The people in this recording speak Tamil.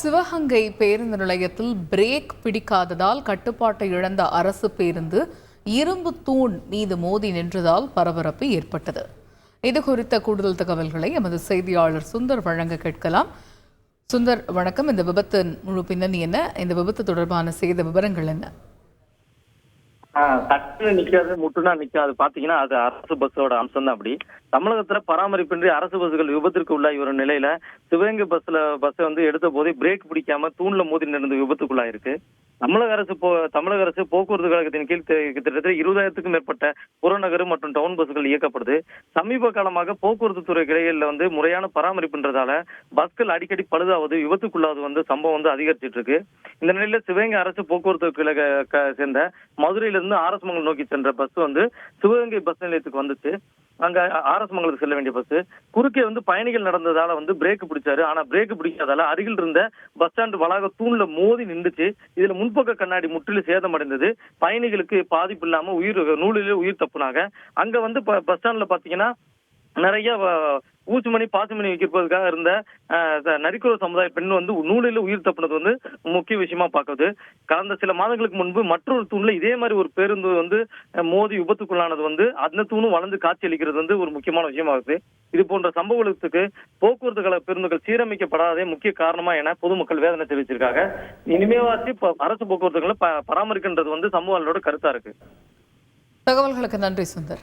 சிவகங்கை பேருந்து நிலையத்தில் பிரேக் பிடிக்காததால் கட்டுப்பாட்டை இழந்த அரசு பேருந்து இரும்பு தூண் மீது மோதி நின்றதால் பரபரப்பு ஏற்பட்டது. இது குறித்த கூடுதல் தகவல்களை எமது செய்தியாளர் சுந்தர் வழங்க கேட்கலாம். சுந்தர் வணக்கம். இந்த விபத்தின் முழு பின்னணி என்ன? இந்த விபத்து தொடர்பான செய்த விவரங்கள் என்ன? டக்குன்னு நிக்காது முட்டுனா நிக்காது. பாத்தீங்கன்னா அது அரசு பஸ்ஸோட அம்சம் தான் அப்படி. தமிழகத்துல பராமரிப்பின்றி அரசு பஸ்கள் விபத்திற்கு உள்ளாகி வரும் நிலையில சிவகங்கை பஸ்ல பஸ் வந்து எடுத்த போதே பிரேக் பிடிக்காம தூண்ல மோதி நடந்து விபத்துக்குள்ளாயிருக்கு. தமிழக அரசு போ தமிழக அரசு போக்குவரத்து கழகத்தின் கீழ் கிட்டத்தட்ட இருபதாயிரத்துக்கும் மேற்பட்ட புறநகர் மற்றும் டவுன் பஸ்கள் இயக்கப்படுது. சமீப காலமாக போக்குவரத்து துறை கிளைகளில் வந்து முறையான பராமரிப்புன்றதால பஸ்கள் அடிக்கடி பழுதாவது விபத்துக்குள்ளாவது வந்து சம்பவம் வந்து அதிகரிச்சிட்டு இருக்கு இந்த நிலையில சிவகங்கை அரசு போக்குவரத்து கழக சேர்ந்த மதுரையில இருந்து நோக்கி சென்ற பஸ் வந்து சிவகங்கை பஸ் நிலையத்துக்கு வந்துச்சு. அங்க ஆர்எஸ் மங்கலத்துக்கு செல்ல வேண்டிய பஸ் குறுக்கே வந்து பயணிகள் நடந்ததால வந்து பிரேக் பிடிச்சாரு. ஆனா பிரேக் பிடிக்காதால அருகில் இருந்த பஸ் ஸ்டாண்ட் வளாக தூண்ல மோதி நின்றுச்சு. இதுல முன்பக்க கண்ணாடி முற்றிலும் சேதமடைந்தது. பயணிகளுக்கு பாதிப்பு இல்லாம உயிர் நூலிலே உயிர் தப்புனாங்க. அங்க வந்து ப- பஸ் ஸ்டாண்ட்ல பாத்தீங்கன்னா நிறைய வ- ஊசுமணி பாசுமணி வைக்கிறதுக்காக இருந்த அஹ், நரிக்குற சமுதாய பெண் வந்து நூலில் உயிர் தப்புனது வந்து முக்கிய விஷயமா பார்க்குது கடந்த சில மாதங்களுக்கு முன்பு மற்றொரு தூண்ல இதே மாதிரி ஒரு பேருந்து வந்து மோதி விபத்துக்குள்ளானது வந்து அந்த தூணும் வளர்ந்து காட்சியளிக்கிறது வந்து ஒரு முக்கியமான விஷயமா இருக்குது. இது போன்ற சம்பவங்களுக்கு போக்குவரத்து கழக பேருந்துகள் சீரமைக்கப்படாதே முக்கிய காரணமா என பொதுமக்கள் வேதனை தெரிவிச்சிருக்காங்க. இனிமேவாச்சு அரசு போக்குவரத்துகளை பராமரிக்கின்றது வந்து சமூகங்களோட கருத்தா இருக்கு. தகவல்களுக்கு நன்றி சுந்தர்.